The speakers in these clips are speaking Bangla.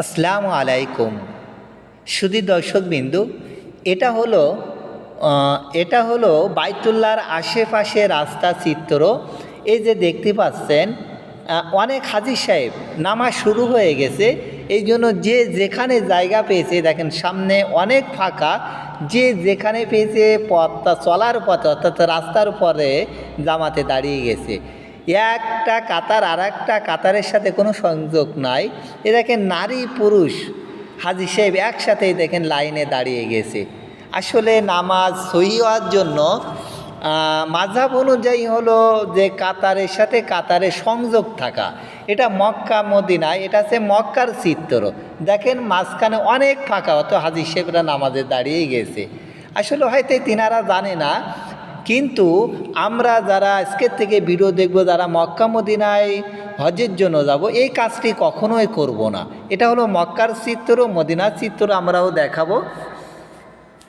আসসালামু আলাইকুম। সুধী দর্শকবিন্দু, এটা হলো এটা হলো বাইতুল্লার আশেপাশে রাস্তা চিত্র। এই যে দেখতে পাচ্ছেন অনেক হাজির সাহেব নামাজ শুরু হয়ে গেছে। এই জন্য যে যেখানে জায়গা পেয়েছে, দেখেন সামনে অনেক ফাঁকা, যে যেখানে পেয়েছে পথটা চলার পথে, অর্থাৎ রাস্তার পরে জামাতে দাঁড়িয়ে গেছে। একটা কাতার আর একটা কাতারের সাথে কোনো সংযোগ নাই। এ দেখেন নারী পুরুষ হাজি সাহেব একসাথেই দেখেন লাইনে দাঁড়িয়ে গেছে। আসলে নামাজ সহি হওয়ার জন্য আহ, মাঝহাব অনুযায়ী হলো যে কাতারের সাথে কাতারের সংযোগ থাকা। এটা মক্কা মদিনায় এটা হচ্ছে মক্কার চিত্র। দেখেন মাঝখানে অনেক ফাঁকা অত হাজি সাহেবরা নামাজে দাঁড়িয়ে গেছে। আসলে হয়তো তিনারা জানে না কিন্তু আমরা যারা আজকের থেকে ভিডিও দেখব, যারা মক্কা মদিনায় হজের জন্য যাব, এই কাজটি কখনোই করব না। এটা হলো মক্কার চিত্র, মদিনার চিত্র আমরাও দেখাবো।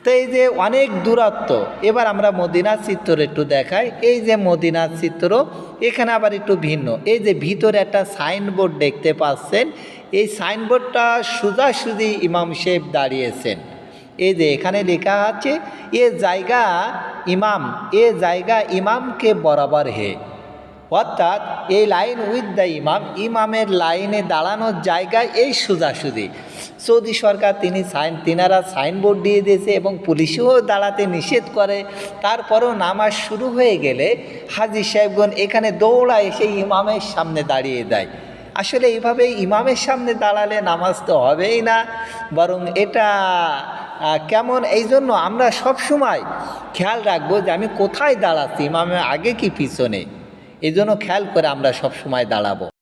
তো এই যে অনেক দূরত্ব, এবার আমরা মদিনার চিত্র একটু দেখাই। এই যে মদিনার চিত্র, এখানে আবার একটু ভিন্ন। এই যে ভিতরে একটা সাইনবোর্ড দেখতে পাচ্ছেন। এই সাইনবোর্ডটা সোজাসুজি ইমাম সাহেব দাঁড়িয়েছেন। এই যে এখানে লেখা আছে, এ জায়গা ইমাম, এ জায়গা ইমামকে বরাবর হে। অর্থাৎ এই লাইন উইথ দ্য ইমাম, ইমামের লাইনে দাঁড়ানোর জায়গায় এই সোজাসুজি। সৌদি সরকার তিনি সাইন তিনারা সাইনবোর্ড দিয়ে দিয়েছে এবং পুলিশও দাঁড়াতে নিষেধ করে। তারপরেও নামাজ শুরু হয়ে গেলে হাজি সাহেবগণ এখানে দৌড়া এসে ইমামের সামনে দাঁড়িয়ে দেয়। আসলে এইভাবে ইমামের সামনে দাঁড়ালে নামাজ তো হবেই না, বরং এটা কেমন? এই জন্য আমরা সব সময় খেয়াল রাখব যে আমি কোথায় দাঁড়াচ্ছি আমি আগে কি পিছনে? এই জন্য খেয়াল করে আমরা সব সময় দাঁড়াবো।